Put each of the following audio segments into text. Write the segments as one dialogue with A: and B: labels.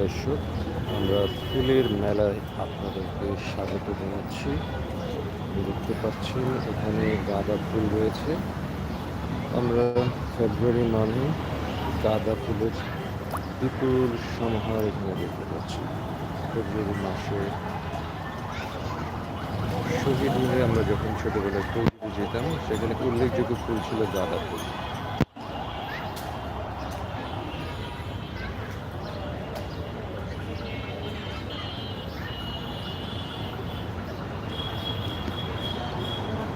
A: দর্শক, আমরা ফুলের মেলায় আপনাদেরকে স্বাগত জানাচ্ছি। দেখতে পাচ্ছেন, এখানে গাঁদা ফুল রয়েছে। আমরা ফেব্রুয়ারি মানে গাঁদা ফুলের বিপুল সমাহার এখানে দেখতে পাচ্ছি। ফেব্রুয়ারি মাসে শহীদ মিলে আমরা যখন ছোটবেলায় কলকাতা যেতাম, সেখানে উল্লেখযোগ্য ফুল ছিল গাঁদা ফুল।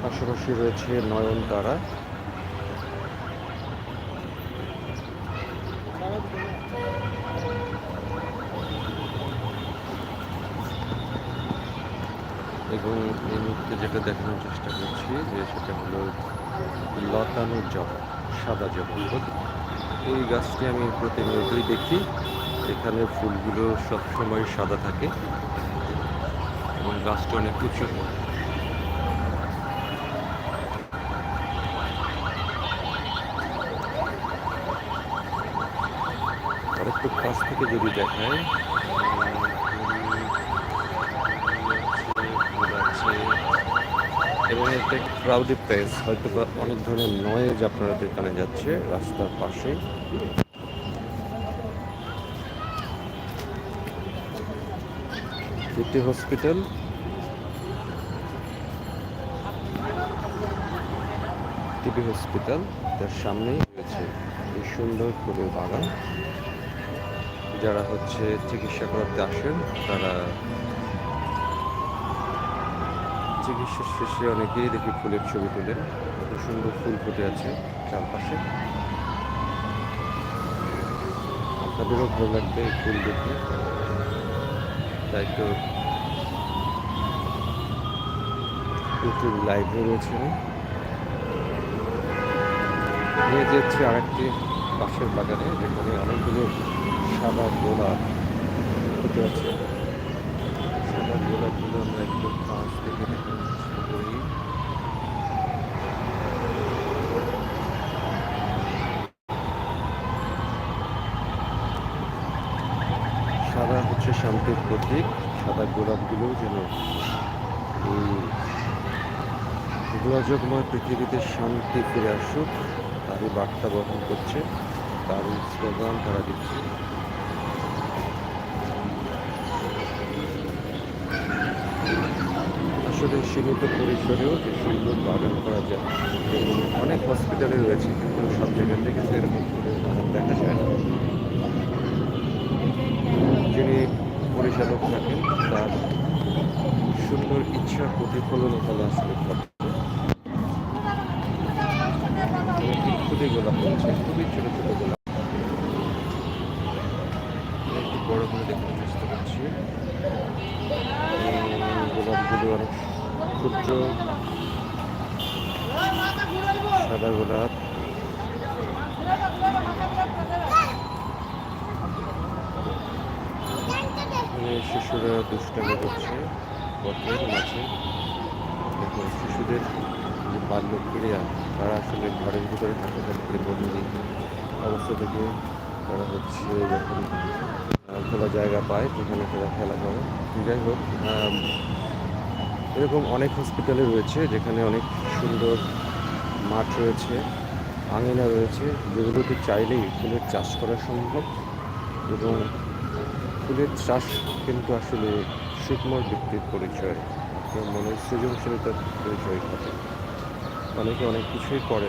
A: পাশাপাশি রয়েছে নয়নতারা। এবং এই মুহূর্তে যেটা দেখানোর চেষ্টা করছি, যে সেটা হলো লতানো জবা, সাদা জবা এই গাছটি আমি প্রতিনিয়তই দেখি। এখানে ফুলগুলো সবসময় সাদা থাকে এবং গাছটা অনেক উঁচু একটু কাছ থেকে যদি দেখায় এবং একটা ক্রাউডি প্লেস হয়তো অনেক ধরনের নয়েজ আপনাদের কানে যাচ্ছে রাস্তার পাশে। সিটি হসপিটাল টিবি হসপিটাল তার সামনেই রয়েছে সুন্দর ফুলের বাগান। যারা হচ্ছে চিকিৎসা করাতে আসেন, তারা চিকিৎসা শেষে অনেকেই দেখি ফুলের ছবি তোলেন। কত সুন্দর ফুল ফুটে আছে চারপাশে। আপনাদেরও ভালো লাগবে এই ফুল দেখে। তাই তো প্রচুর লাইভে রয়েছে। নিয়ে যাচ্ছে আরেকটি পাশের বাগানে, যেখানে অনেকগুলো সাদা গোলাপ ফুটে আছে সাদা গোলাপগুলো আমরা একটু কাছ থেকে সাদা হচ্ছে শান্তির প্রতীক, সাদা গোলাপগুলো যেন এই পৃথিবীতে শান্তি ফিরে আসুক, তারই বার্তা বহন করছে, তারই স্লোগান তারা দিচ্ছে। আসলে সীমিত পরিসরেও সুন্দর বাগান করা যায় এবং অনেক হসপিটালে রয়েছে, কিন্তু সব জায়গাতে থেকে সেরকম দেখা যায় না। যিনি পরিচালক থাকেন, তার সুন্দর ইচ্ছার প্রতিফলন হলো আসলে খুবই গোলাপ রয়েছে খুবই ছোট ছোট গোলাপ একটু বড় করে দেখার চেষ্টা করছি। গোলাপগুলো অনেক ক্ষুদ্র সাদা গোলাপ। এখানে শিশুরা দুষ্টামি করছে পথের মাঝে। দেখুন শিশুদের যে বাল্য ক্রিয়া তারা আসলে ঘরের ভিতরে থাকতে থাকতে বন্দি অবস্থা থেকে তারা হচ্ছে যখন খোলা জায়গা পায়, সেখানে তারা খেলা করে। যাই হোক এরকম অনেক হসপিটালে রয়েছে যেখানে অনেক সুন্দর মাঠ রয়েছে, আঙিনা রয়েছে যেগুলোতে চাইলেই ফুলের চাষ করা সম্ভব এবং ফুলের চাষ কিন্তু আসলে সুকময় ব্যক্তির পরিচয়, আপনার মনে সৃজনশীলতার পরিচয় ঘটে। অনেকে অনেক কিছুই করে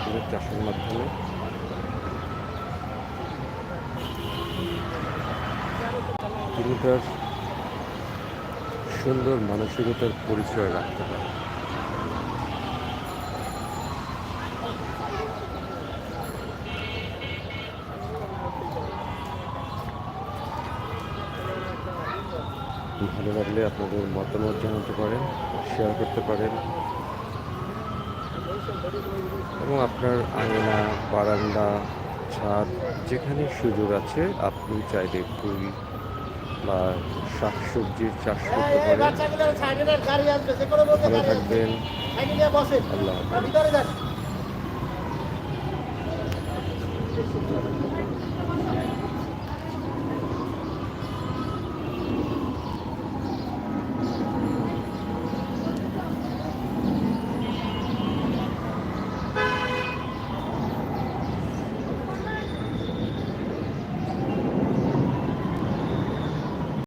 A: ফুলের চাষের মাধ্যমে। তিনি তার সুন্দর মানসিকতার পরিচয় রাখতে পারে। ভালো লাগলে আপনাদের মতামত জানাতে পারেন শেয়ার করতে পারেন। এবং আপনার আঙিনা, বারান্দা, ছাদ, যেখানে সুযোগ আছে, আপনি চাইলে ফুল বা শাকসবজির চাষ করতে পারেন। ভালো থাকবেন। আল্লাহ।